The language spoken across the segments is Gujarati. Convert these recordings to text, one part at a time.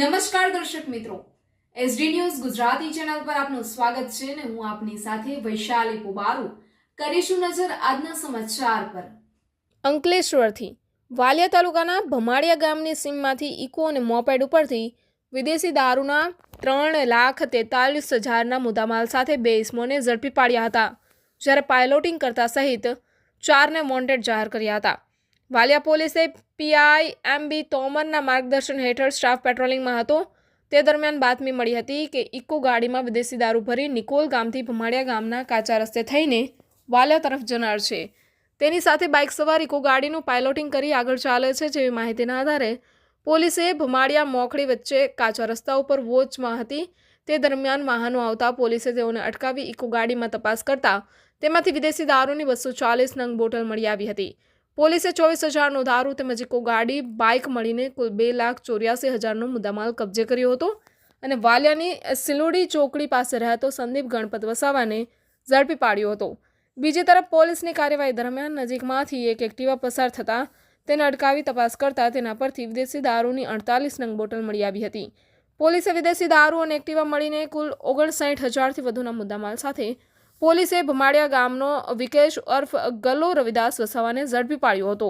નમસ્કાર દર્શક મિત્રો. એસડી ન્યૂઝ ગુજરાતી ચેનલ પર આપનું સ્વાગત છે અને હું આપની સાથે વૈશાલી પુબારુ. કરીશું નજર આજના સમાચાર પર. અંકલેશ્વરથી વાલિયા તાલુકાના ભમાડિયા ગામની સીમમાંથી ઇકો અને મોપેડ ઉપરથી વિદેશી દારૂના ત્રણ લાખ તેતાલીસ હજારના મુદ્દામાલ સાથે બે ઇસમોને ઝડપી પાડ્યા હતા, જ્યારે પાયલોટિંગ કરતા સહિત ચારને વોન્ટેડ જાહેર કર્યા હતા. વાલિયા પોલીસે પીઆઈ એમ બી તોમરના માર્ગદર્શન હેઠળ સ્ટાફ પેટ્રોલિંગમાં હતો. તે દરમિયાન બાતમી મળી હતી કે ઇકો ગાડીમાં વિદેશી દારૂ ભરી નિકોલ ગામથી ભમાડિયા ગામના કાચા રસ્તે થઈને વાલિયા તરફ જનાર છે. તેની સાથે બાઇક સવાર ઇકો ગાડીનું પાયલોટિંગ કરી આગળ ચાલે છે જેવી માહિતીના આધારે પોલીસે ભમાડિયા મોખડી વચ્ચે કાચા રસ્તા ઉપર વોચમાં હતી. તે દરમિયાન વાહનો આવતા પોલીસે તેઓને અટકાવી ઇકો ગાડીમાં તપાસ કરતા તેમાંથી વિદેશી દારૂની બસો ચાલીસ નંગ બોટલ મળી આવી હતી. પોલીસે ચોવીસ હજારનો દારૂ તેમજ ઇકો ગાડી, બાઇક મળીને કુલ બે લાખ ચોર્યાસી હજારનો મુદ્દામાલ કબજે કર્યો હતો અને વાલિયાની સિલોડી ચોકડી પાસે રહેતો સંદીપ ગણપત વસાવાને ઝડપી પાડ્યો હતો. બીજી તરફ પોલીસની કાર્યવાહી દરમિયાન નજીકમાંથી એક એક્ટિવા પસાર થતાં તેને અટકાવી તપાસ કરતા તેના પરથી વિદેશી દારૂની અડતાલીસ નંગ બોટલ મળી આવી હતી. પોલીસે વિદેશી દારૂ અને એક્ટિવા મળીને કુલ ઓગણસાઠ હજારથી વધુના મુદ્દામાલ સાથે પોલીસે ભમાડિયા ગામનો વિકેશ ઉર્ફ ગલ્લો રવિદાસ વસાવાને ઝડપી પાડ્યો હતો.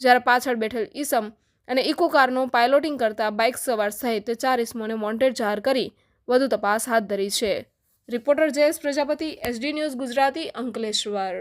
જ્યારે પાછળ બેઠેલ ઈસમ અને ઇકો કારનો પાયલોટિંગ કરતા બાઇક સવાર સહિત ચાર ઇસમોને વોન્ટેડ જાહેર કરી વધુ તપાસ હાથ ધરી છે. Reporter Jayesh Prajapati, SD news Gujarati Ankleshwar.